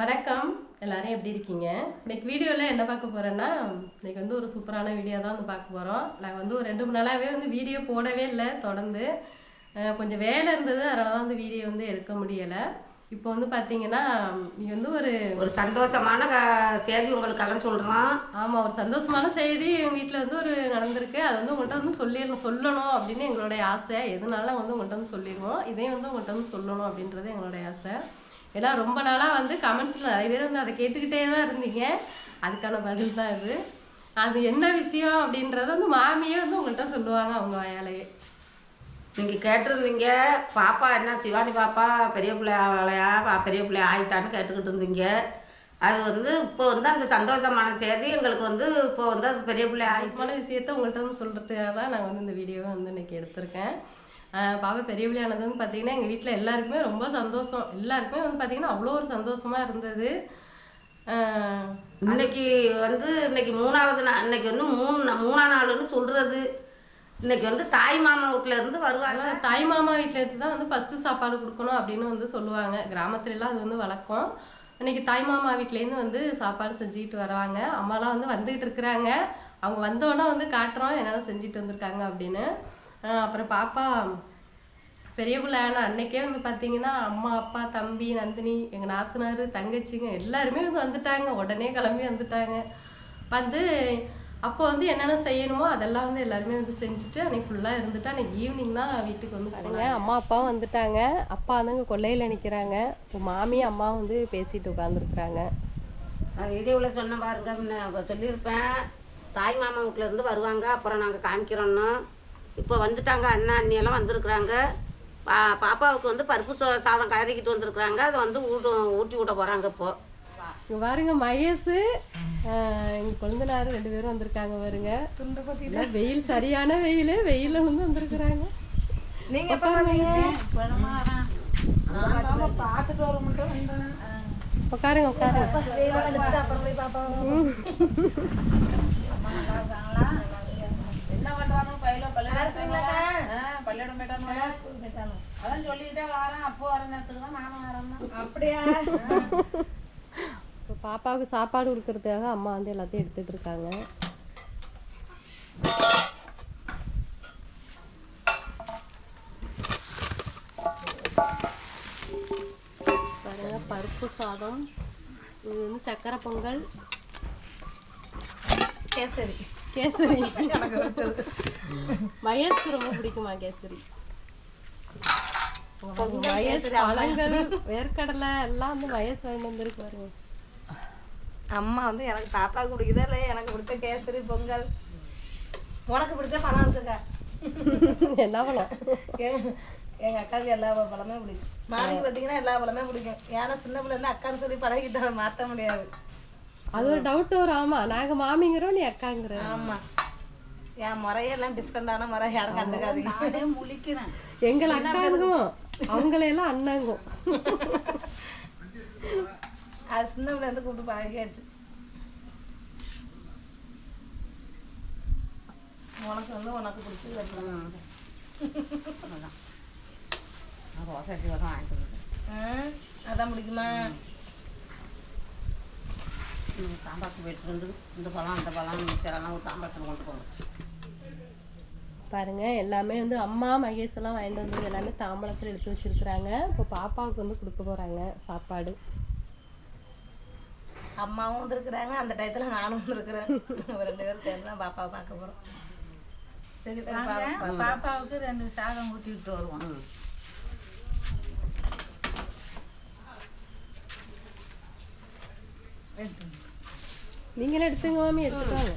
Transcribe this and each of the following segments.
வணக்கம். எல்லாரும் எப்படி இருக்கீங்க? இன்னைக்கு வீடியோவில் என்ன பார்க்க போறேன்னா இன்னைக்கு வந்து ஒரு சூப்பரான வீடியோ தான் வந்து பார்க்க போகிறோம் நாங்கள் வந்து ஒரு ரெண்டு மூணு நாளாகவே வந்து வீடியோ போடவே இல்லை தொடர்ந்து. கொஞ்சம் வேலை இருந்தது அதனால தான் வந்து வீடியோ வந்து எடுக்க முடியலை. இப்போ வந்து பார்த்தீங்கன்னா இது வந்து ஒரு ஒரு சந்தோஷமான செய்தி உங்களுக்கெல்லாம் சொல்கிறோம் ஆமாம் ஒரு சந்தோஷமான செய்தி எங்கள் வீட்டில் வந்து ஒரு நடந்திருக்கு. அது வந்து உங்கள்கிட்ட வந்து சொல்லிடணும் சொல்லணும் அப்படின்னு எங்களுடைய ஆசை. எதுனாலும் வந்து உங்கள்கிட்ட வந்து சொல்லிடுவோம். இதையும் வந்து உங்கள்கிட்ட வந்து சொல்லணும் அப்படின்றது எங்களுடைய ஆசை. ஏன்னா ரொம்ப நாளாக வந்து கமெண்ட்ஸில் நிறைய பேர் வந்து அதை கேட்டுக்கிட்டே தான் இருந்தீங்க. அதுக்கான பதில் தான் இது. அது என்ன விஷயம் அப்படின்றத வந்து மாமியே வந்து உங்கள்கிட்ட சொல்லுவாங்க அவங்க வாயாலேயே. நீங்கள் கேட்டிருந்தீங்க. பாப்பா என்ன சிவானி பாப்பா பெரிய பிள்ளை ஆகலையா? பா- பெரிய பிள்ளை ஆயிட்டான்னு கேட்டுக்கிட்டு இருந்தீங்க. அது வந்து இப்போ வந்து அந்த சந்தோஷமான செய்தி எங்களுக்கு வந்து இப்போ வந்து அது பெரிய பிள்ளை ஆயிட்டு. முக்கியமான விஷயத்த உங்கள்கிட்ட வந்து சொல்கிறதுக்காக தான் நான் வந்து இந்த வீடியோவை வந்து இன்னைக்கு எடுத்திருக்கேன். பாப்பா பெரிய பிள்ளையானது வந்து பார்த்தீங்கன்னா எங்கள் வீட்டில் எல்லாருக்குமே ரொம்ப சந்தோஷம். எல்லாருக்குமே வந்து பார்த்தீங்கன்னா அவ்வளோ ஒரு சந்தோஷமாக இருந்தது. இன்னைக்கு வந்து இன்னைக்கு மூணாவது நாள் இன்னைக்கு வந்து மூணு நா- மூணாம் நாளுன்னு சொல்கிறது இன்னைக்கு வந்து தாய் மாமா வீட்டுல இருந்து வருவாங்க. தாய் மாமா வீட்டில் இருந்து தான் வந்து ஃபஸ்ட்டு சாப்பாடு கொடுக்கணும் அப்படின்னு வந்து சொல்லுவாங்க. கிராமத்துல எல்லாம் அது வந்து வழக்கம். இன்னைக்கு தாய் மாமா வீட்லேருந்து வந்து சாப்பாடு செஞ்சுக்கிட்டு வராங்க. அம்மாலாம் வந்து வந்துகிட்டு இருக்கிறாங்க. அவங்க வந்தோடனே வந்து காட்டுறோம் என்னென்ன செஞ்சுட்டு வந்திருக்காங்க அப்படின்னு. அப்புறம் பாப்பா பெரிய பிள்ளையான அன்னைக்கே வந்து பார்த்தீங்கன்னா அம்மா அப்பா தம்பி நந்தினி எங்கள் நாத்தனார் தங்கச்சிங்க எல்லாருமே வந்து வந்துட்டாங்க. உடனே கிளம்பி வந்துட்டாங்க. வந்து அப்போ வந்து என்னென்ன செய்யணுமோ அதெல்லாம் வந்து எல்லாருமே வந்து செஞ்சுட்டு அன்னைக்கு ஃபுல்லாக இருந்துட்டு அன்னைக்கு ஈவினிங் தான் வீட்டுக்கு வந்து போனாங்க. அம்மா அப்பாவும் வந்துட்டாங்க. அப்பா வந்து அங்கே கொல்லையில் நிற்கிறாங்க இப்போ மாமி அம்மா வந்து பேசிட்டு உட்காந்துருக்குறாங்க நான் வீடியோவில் சொன்ன பாருங்க சொல்லியிருப்பேன். தாய் மாமா வீட்டுல இருந்து வருவாங்க. அப்புறம் நாங்கள் காமிக்கிறோன்னு. இப்போ வந்துட்டாங்க அண்ணா அண்ணியெல்லாம் வந்திருக்குறாங்க. பா பாப்பாவுக்கு வந்து பருப்பு சா- சாதம் கலரிக்கிட்டு வந்திருக்குறாங்க. அதை வந்து ஊட்டு ஊட்டி விட போகிறாங்க இப்போ. இங்க பாருங்க மகேஷ் எங்க கொழுந்தனாரு ரெண்டு பேரும் வந்திருக்காங்க பாருங்க. வெயில் சரியான வெயில். வெயில வந்து வந்திருக்கிறாங்க. நீங்க எப்ப வந்தீங்க? நான் பார்த்துட்டு வர மட்டும் வந்தேன். உட்காருங்க உட்காருங்க வெயில வந்துட்டு அப்புறம் போய் பாப்போம் என்ன பண்றானோ பையில பள்ளியிடம் பள்ளியிடம் போயிட்டானோ அதான் சொல்லிக்கிட்டே வரேன். அப்போ வர நேரத்துக்கு தான் நானும் வரேன் அப்படியா? இப்போ பாப்பாவுக்கு சாப்பாடு கொடுக்கறதுக்காக அம்மா வந்து எல்லாத்தையும் எடுத்துட்டு இருக்காங்க. பாருங்க பருப்பு சாதம். இது வந்து சக்கரை பொங்கல். கேசரி. கேசரி. மகேஷ்க்கு ரொம்ப பிடிக்குமா கேசரி? வயசு பழங்கள் வேர்க்கடலை எல்லாம் வந்து வயசு வாங்கிட்டு வந்திருக்கு பாருங்க. அம்மா வந்து எனக்கு பாப்பாவுக்கு பிடிக்குதா இல்லை எனக்கு பிடிச்ச கேசரி பொங்கல். உனக்கு பிடிச்ச பணம் இருக்குங்க என்ன பண்ணலாம் எங்க- அக்காவுக்கு எல்லா பழமே பிடிக்கும். மாமிக்கு பார்த்தீங்கன்னா எல்லா பழமே பிடிக்கும். ஏன்னா சின்ன பிள்ளை இருந்து அக்கான்னு சொல்லி பழகிட்ட மாற்ற முடியாது. அது ஒரு டவுட் வரும் ஆமா. நாங்க மாமிங்கிறோம் நீ அக்காங்கிற. ஆமா. என் முறையெல்லாம் டிஃப்ரெண்டான முறை யாரும் கண்டுக்காதீங்க. நானே முழிக்கிறேன். எங்களை அக்காங்கும் அவங்களையெல்லாம் அண்ணாங்கும் அது சின்ன பிள்ளை இருந்து கூப்பிட்டு பழகியாச்சு. உனக்கு வந்து உனக்கு பிடிச்சது வைக்கலாம். ரோசட்டி வரம் வாங்கிட்டு அதான் பிடிக்குமா? சாம்பாருக்கு போயிட்டு வந்து இந்த பழம் அந்த பழம் மிச்சரெல்லாம் ஒரு சாம்பாரத்தில் கொண்டு போகணும். பாருங்க எல்லாமே வந்து அம்மா மகேஷ் எல்லாம் வாங்கிட்டு வந்தது எல்லாமே தாம்பளத்தில் எடுத்து வச்சிருக்கிறாங்க. இப்போ பாப்பாவுக்கு வந்து கொடுக்க போறாங்க சாப்பாடு. அம்மாவும் வந்திருக்கிறாங்க. அந்த டயத்துல நானும் வந்திருக்கிறேன். ரெண்டு பேரும் சேர்ந்து தான் பாப்பாவை பார்க்க போறோம். சரி. பாப்பாவுக்கு ரெண்டு சாதம் ஊற்றி விட்டு வருவோம். நீங்களே எடுத்துங்க மாமி. எடுத்துக்கோங்க.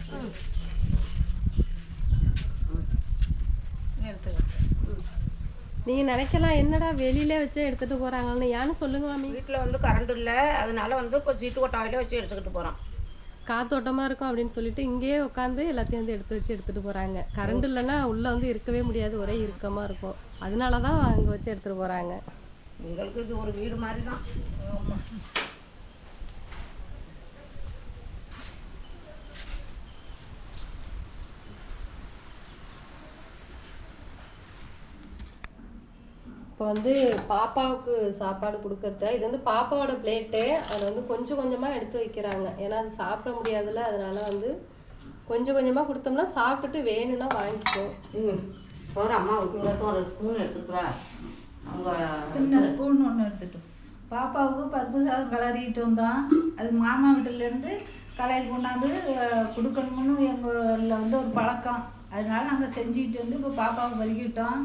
நீங்க நினைக்கலாம் என்னடா வெளியில வச்சு எடுத்துட்டு போறாங்கன்னு. ஏன்னு சொல்லுங்க மாமி. வீட்டில் வந்து கரண்ட் இல்லை. அதனால வந்து இப்போ சீட்டு கொட்டாயில வச்சு எடுத்துக்கிட்டு போகிறோம் காத்தோட்டமா இருக்கும் அப்படின்னு சொல்லிட்டு இங்கேயே உட்காந்து எல்லாத்தையும் வந்து எடுத்து வச்சு எடுத்துட்டு போறாங்க. கரண்ட் இல்லைன்னா உள்ள வந்து இருக்கவே முடியாது. ஒரே இறுக்கமா இருக்கும். அதனால தான் அங்க வச்சு எடுத்துட்டு போறாங்க. எங்களுக்கு இது ஒரு வீடு மாதிரி தான் இப்போ வந்து பாப்பாவுக்கு சாப்பாடு கொடுக்கறது இது வந்து பாப்பாவோட பிளேட்டு அதை வந்து கொஞ்சம் கொஞ்சமாக எடுத்து வைக்கிறாங்க. ஏன்னா அது சாப்பிட முடியாதுல்ல அதனால வந்து கொஞ்சம் கொஞ்சமாக கொடுத்தோம்னா சாப்பிட்டுட்டு வேணும்னா வாங்கிக்கும் ம். போகிற அம்மா ஒரு ஸ்பூன் எடுத்துட்டு வா அவங்க சின்ன ஸ்பூன் ஒன்று எடுத்துட்டோம். பாப்பாவுக்கு பருப்பு சாதம் கிளறிட்டு வந்தோம் அது மாமா வீட்டிலேருந்து கலையில் கொண்டாந்து கொடுக்கணும்னு எங்களில் வந்து ஒரு பழக்கம். அதனால நாங்கள் செஞ்சுக்கிட்டு வந்து இப்போ பாப்பாவை பறிக்கிட்டோம்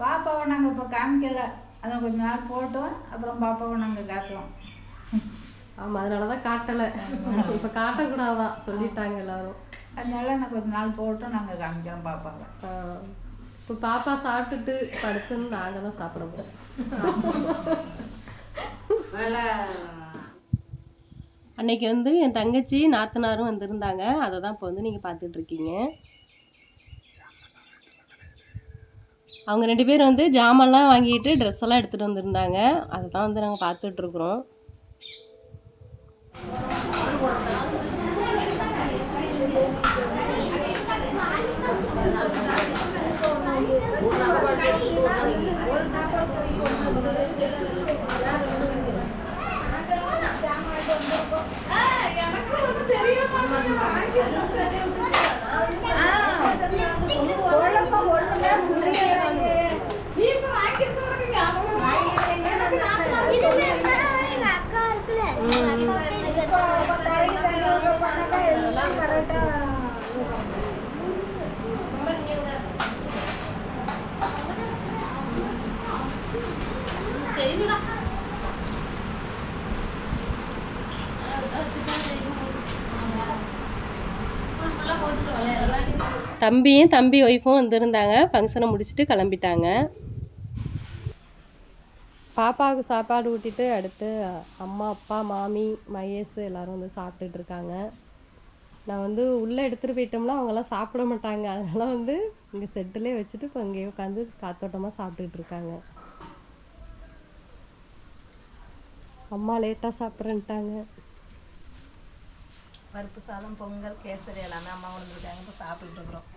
பாப்பாவை நாங்கள் இப்போ காமிக்கல. அதை கொஞ்ச நாள் போட்டோம். அப்புறம் பாப்பாவை நாங்கள் காட்டுறோம். ஆமாம் அதனால தான் காட்டலை. இப்போ காட்டக்கூடாதான் சொல்லிட்டாங்க எல்லாரும். அதனால நான் கொஞ்ச நாள் போட்டோம். நாங்கள் காமிக்கிறோம் பாப்பாவை. இப்போ பாப்பா சாப்பிட்டுட்டு படுத்துன்னு நாங்கள் தான் சாப்பிட போகிறோம் நல்லா அன்னைக்கு வந்து என் தங்கச்சி நாத்தனாரும் வந்திருந்தாங்க. அதை தான் இப்போ வந்து நீங்கள் பார்த்துட்டு இருக்கீங்க அவங்க ரெண்டு பேரும் வந்து ஜாமான்லாம் வாங்கிட்டு ட்ரெஸ் எல்லாம் எடுத்துகிட்டு வந்திருந்தாங்க. அதை தான் வந்து நாங்கள் பார்த்துட்ருக்குறோம். தம்பியும் தம்பி ஒய்ஃபும் வந்திருந்தாங்க ஃபங்க்ஷனை முடிச்சுட்டு கிளம்பிட்டாங்க பாப்பாவுக்கு சாப்பாடு ஊட்டிட்டு அடுத்து அம்மா அப்பா மாமி மகேஷ் எல்லாரும் வந்து சாப்பிட்டுட்டு இருக்காங்க நான் வந்து உள்ளே எடுத்துகிட்டு போயிட்டோம்னா அவங்கெல்லாம் சாப்பிட மாட்டாங்க அதனால் வந்து இங்கே செட்டிலே வச்சுட்டு இப்போ இங்கேயே உட்காந்து காத்தோட்டமாக சாப்பிட்டுட்டு இருக்காங்க அம்மா லேட்டாக சாப்பிட்றேன்ட்டாங்க. பருப்பு சாதம் பொங்கல் கேசரி எல்லாமே அம்மா வந்துருக்காங்க இப்போ சாப்பிட்டுட்டு இருக்கிறோம்.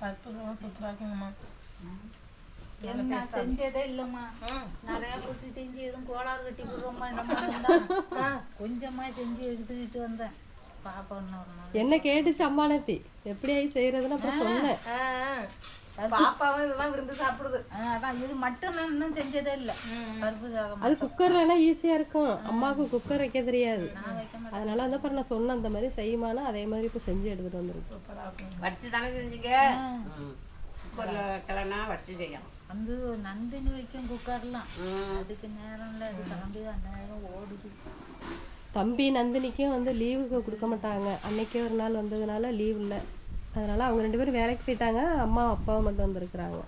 பருப்பு சாதம் சூப்பராக இருக்குங்கம்மா. நான் செஞ்சதே இல்லைம்மா. நிறையா கொடுத்து செஞ்சு எதுவும் கோளாறு கட்டி விடுறோமா என்னம்மா இருந்தா? கொஞ்சமா செஞ்சு எடுத்துக்கிட்டு வந்தேன். பாப்பா என்ன கேட்டுச்சு அம்மா நேத்தி? எப்படி ஆகி செய்கிறதுன்னு அப்புறம் சொன்னேன். பாப்பாவும் இதெல்லாம் விரும்பி சாப்பிடுது. அதான். இது மட்டும் நான் இன்னும் செஞ்சதே இல்லை. பருப்பு சாதம் அது குக்கர்லனா ஈஸியாக இருக்கும். அம்மாவுக்கு குக்கர் வைக்க தெரியாது. அதனால அந்த அப்புறம் நான் சொன்னேன் அந்த மாதிரி செய்யுமானா அதே மாதிரி இப்போ செஞ்சு எடுத்துகிட்டு வந்துருக்கு வடிச்சு தானே செஞ்சீங்க? குக்கரில் வைக்கலன்னா வடிச்சு செய்யணும். வந்து நந்தினி வைக்கும் குக்கர்லாம். அதுக்கு நேரம் இல்லை. அது கிளம்பி அந்த நேரம் ஓடுது. தம்பி நந்தினிக்கும் வந்து லீவுக்கு கொடுக்க மாட்டாங்க. அன்னைக்கே ஒரு நாள் வந்ததுனால லீவ் இல்லை. அதனால அவங்க ரெண்டு பேரும் வேலைக்கு போயிட்டாங்க. அம்மா அப்பாவும் மட்டும் வந்திருக்கிறாங்க.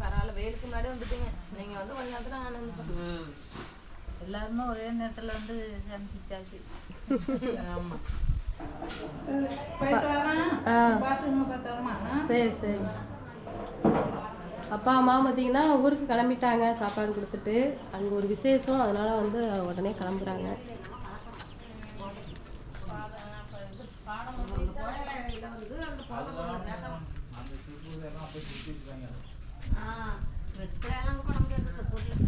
பரவாயில்ல வெயிலுக்கு முன்னாடி வந்துட்டீங்க. நீங்க வந்து கொஞ்ச நேரத்துல நான் வந்து ம். எல்லாருமே ஒரே நேரத்தில் வந்து சந்திச்சாச்சு ஆமா. போயிட்டு வரேன். ஆ. பார்த்துங்க பார்த்தாருமா சரி சரி. அப்பா அம்மா பார்த்தீங்கன்னா ஊருக்கு கிளம்பிட்டாங்க சாப்பாடு கொடுத்துட்டு. அங்கே ஒரு விசேஷம் அதனால வந்து உடனே கிளம்புறாங்க வெத்தலையெல்லாம் போட முடியாது பொருள்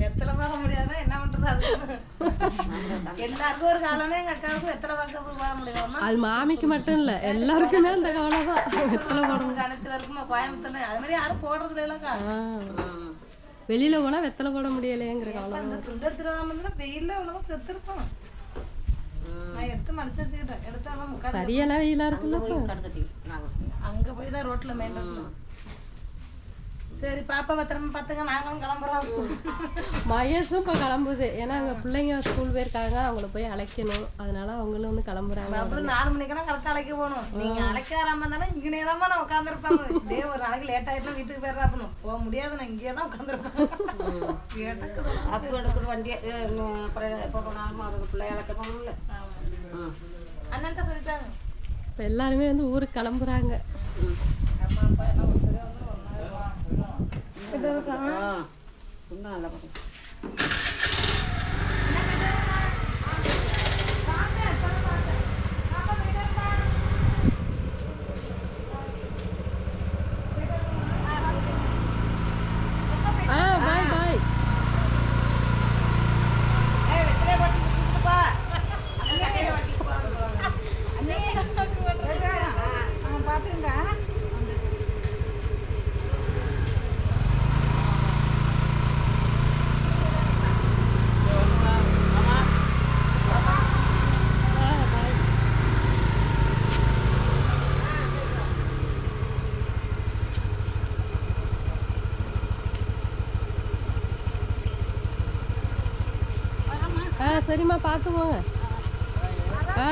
வெத்தலை பார்க்க முடியாதுன்னா என்ன பண்றது அது எல்லாருக்கும் ஒரு காலம்னா எங்க அக்காவுக்கு வெத்தலை பார்க்க போக முடியாம? அது மாமிக்கு மட்டும் இல்லை எல்லாருக்குமே அந்த கவலை தான். வெத்தலை போடணும். கணத்துல இருக்குமா? கோயம்புத்தூர்ல. அது மாதிரி யாரும் போடுறதுல இல்லக்கா. வெளியில போனா வெத்தலை போட முடியலையேங்கிற கவலை அந்த தான். துண்டு எடுத்துட்டு வராம இருந்தா வெயில்ல அவ்வளவுதான் செத்துருப்போம் நான் எடுத்து மடிச்சு வச்சுக்கிட்டேன். எடுத்தாலும் சரியான வெயிலா இருக்குல்ல அங்க போய் தான் ரோட்ல மெயின் ரோட்ல. சரி பாப்பா பத்திரமா பார்த்துங்க நாங்களும் கிளம்புறோம். மகேஷும் இப்போ கிளம்புது. ஏன்னா அங்கே பிள்ளைங்க ஸ்கூல் போயிருக்காங்க அவங்கள போய் அழைக்கணும். அதனால அவங்களும் வந்து கிளம்புறாங்க. அப்புறம் நாலு மணிக்கெல்லாம் கரெக்டாக அழைக்க போகணும். நீங்க அழைக்க வராம இருந்தாலும் இங்கனே தான் நான் உட்காந்துருப்பேன் இதே ஒரு நாளைக்கு லேட் ஆயிட்டு வீட்டுக்கு போயிடுறா அப்பணும் போக முடியாது நான் இங்கேயே தான் உட்காந்துருப்பேன் அப்போ எடுக்குது வண்டியை அப்புறம் எப்போ போனாலும் அதுக்கு பிள்ளை இழக்க போகணும்ல. அண்ணன்ட்ட சொல்லிட்டாங்க. இப்போ எல்லாருமே வந்து ஊருக்கு கிளம்புறாங்க. அம்மா அப்பா எல்லாம் ஒருத்தரே வந்து ஒரு நாள் சரிம்மா பார்த்து போங்க. ஆ.